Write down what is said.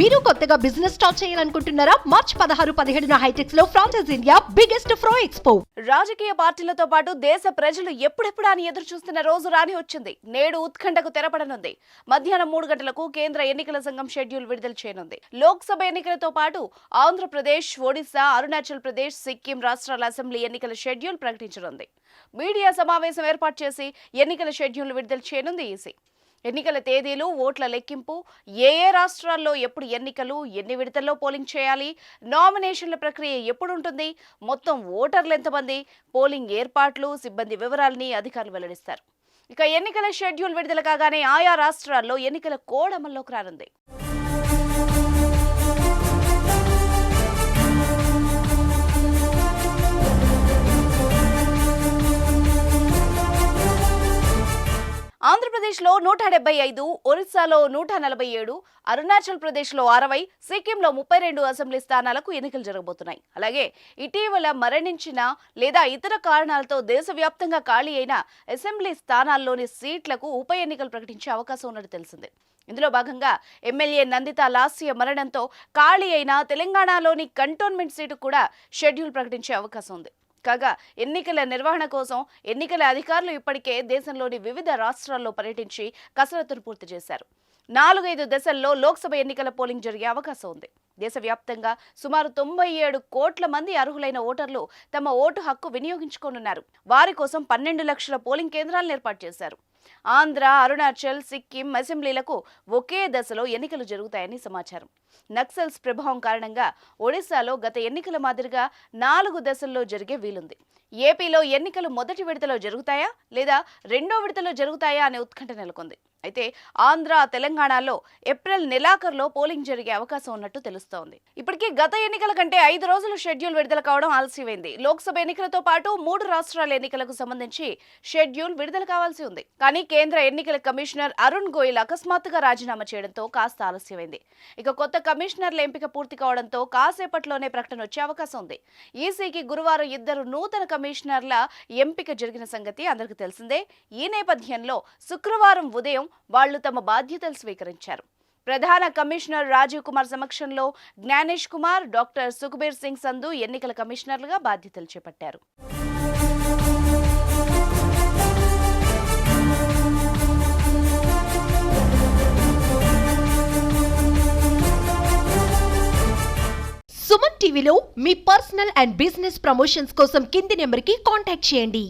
మీరు కొత్తగా business start చేయాలనుకుంటున్నారా? మార్చ్ పదహారు పదిహేడున హైటెక్స్లో ఫ్రాన్సెస్ ఇండియా బిగ్గెస్ట్ ఫ్రో ఎక్స్పో రాజకీయ పార్టీలతో పాటు దేశ ప్రజలు ఎప్పుడెప్పుడు అని ఎదురు చూస్తున్న రోజు రాని వచ్చింది. నేడు ఉత్కంఠకు తెరపడనుంది. మధ్యాహ్నం మూడు గంటలకు కేంద్ర ఎన్నికల సంఘం షెడ్యూల్ విడుదల చేయనుంది. లోక్సభ ఎన్నికలతో పాటు ఆంధ్రప్రదేశ్ ఒడిశా అరుణాచల్ ప్రదేశ్ సిక్కిం రాష్ట్రాల అసెంబ్లీ ఎన్నికల షెడ్యూల్ ప్రకటించనుంది. మీడియా సమావేశం ఏర్పాటు చేసి ఎన్నికల షెడ్యూల్ విడుదల చేయనుంది ఈసీ. ఎన్నికల తేదీలు ఓట్ల లెక్కింపు ఏ ఏ రాష్ట్రాల్లో ఎప్పుడు ఎన్నికలు ఎన్ని విడతల్లో పోలింగ్ చేయాలి నామినేషన్ల ప్రక్రియ ఎప్పుడు ఉంటుంది మొత్తం ఓటర్లు ఎంతమంది పోలింగ్ ఏర్పాట్లు సిబ్బంది వివరాలని అధికారులు వెల్లడిస్తారు. ఇక ఎన్నికల షెడ్యూల్ విడుదల కాగానే ఆయా రాష్ట్రాల్లో ఎన్నికల కోడ్ అమల్లోకి రానుంది. ఆంధ్రప్రదేశ్లో నూట డెబ్బై ఐదు ఒరిస్సాలో నూట నలభై ఏడు అరుణాచల్ ప్రదేశ్లో అరవై సిక్కింలో ముప్పై రెండు అసెంబ్లీ స్థానాలకు ఎన్నికలు జరగబోతున్నాయి. అలాగే ఇటీవల మరణించిన లేదా ఇతర కారణాలతో దేశవ్యాప్తంగా ఖాళీ అయిన అసెంబ్లీ స్థానాల్లోని సీట్లకు ఉప ఎన్నికలు ప్రకటించే అవకాశం ఉన్నట్టు తెలిసింది. ఇందులో భాగంగా ఎమ్మెల్యే నందిత లాస్య మరణంతో ఖాళీ అయిన తెలంగాణలోని కంటోన్మెంట్ సీటు కూడా షెడ్యూల్ ప్రకటించే అవకాశం ఉంది. కాగా ఎన్నికల నిర్వహణ కోసం ఎన్నికల అధికారులు ఇప్పటికే దేశంలోని వివిధ రాష్ట్రాల్లో పర్యటించి కసరత్తును పూర్తి చేశారు. నాలుగైదు దశల్లో లోక్సభ ఎన్నికల పోలింగ్ జరిగే అవకాశం ఉంది. దేశవ్యాప్తంగా సుమారు తొంభై ఏడు కోట్ల మంది అర్హులైన ఓటర్లు తమ ఓటు హక్కు వినియోగించుకోనున్నారు. వారి కోసం పన్నెండు లక్షల పోలింగ్ కేంద్రాలను ఏర్పాటు చేశారు. ఆంధ్ర అరుణాచల్ సిక్కిం అసెంబ్లీలకు ఒకే దశలో ఎన్నికలు జరుగుతాయని సమాచారం. నక్సల్స్ ప్రభావం కారణంగా ఒడిశాలో గత ఎన్నికల మాదిరిగా నాలుగు దశల్లో జరిగే వీలుంది. ఏపీలో ఎన్నికలు మొదటి విడతలో జరుగుతాయా లేదా రెండో విడతలో జరుగుతాయా అనే ఉత్కంఠ నెలకొంది. అయితే ఆంధ్ర తెలంగాణలో ఏప్రిల్ నెలాఖరులో పోలింగ్ జరిగే అవకాశం ఉన్నట్టు తెలుస్తోంది. ఇప్పటికీ గత ఎన్నికల కంటే ఐదు రోజులు షెడ్యూల్ విడుదల కావడం ఆలస్యమైంది. లోక్సభ ఎన్నికలతో పాటు మూడు రాష్ట్రాల ఎన్నికలకు సంబంధించి షెడ్యూల్ విడుదల కావాల్సి ఉంది. కానీ కేంద్ర ఎన్నికల కమిషనర్ అరుణ్ గోయల్ అకస్మాత్తుగా రాజీనామా చేయడంతో కాస్త ఆలస్యమైంది. ఇక కొత్త కమిషనర్ల ఎంపిక పూర్తి కావడంతో కాసేపట్లోనే ప్రకటన వచ్చే అవకాశం ఉంది. ఈసీకి గురువారం ఇద్దరు నూతన కమిషనర్ల ఎంపిక జరిగిన సంగతి అందరికీ తెలిసిందే. ఈ నేపథ్యంలో శుక్రవారం ఉదయం వాళ్ళు తమ బాధ్యతలు స్వీకరించారు. ప్రధాన కమిషనర్ రాజీవ్ కుమార్ సమక్షంలో జ్ఞానేష్ కుమార్ డాక్టర్ సుఖ్బీర్ సింగ్ సంధు ఎన్నికల కమిషనర్లుగా బాధ్యతలు చేపట్టారు. సుమన్ టీవీలో మీ పర్సనల్ అండ్ బిజినెస్ ప్రమోషన్స్ కోసం కింది నెంబర్కి కాంటాక్ట్ చేయండి.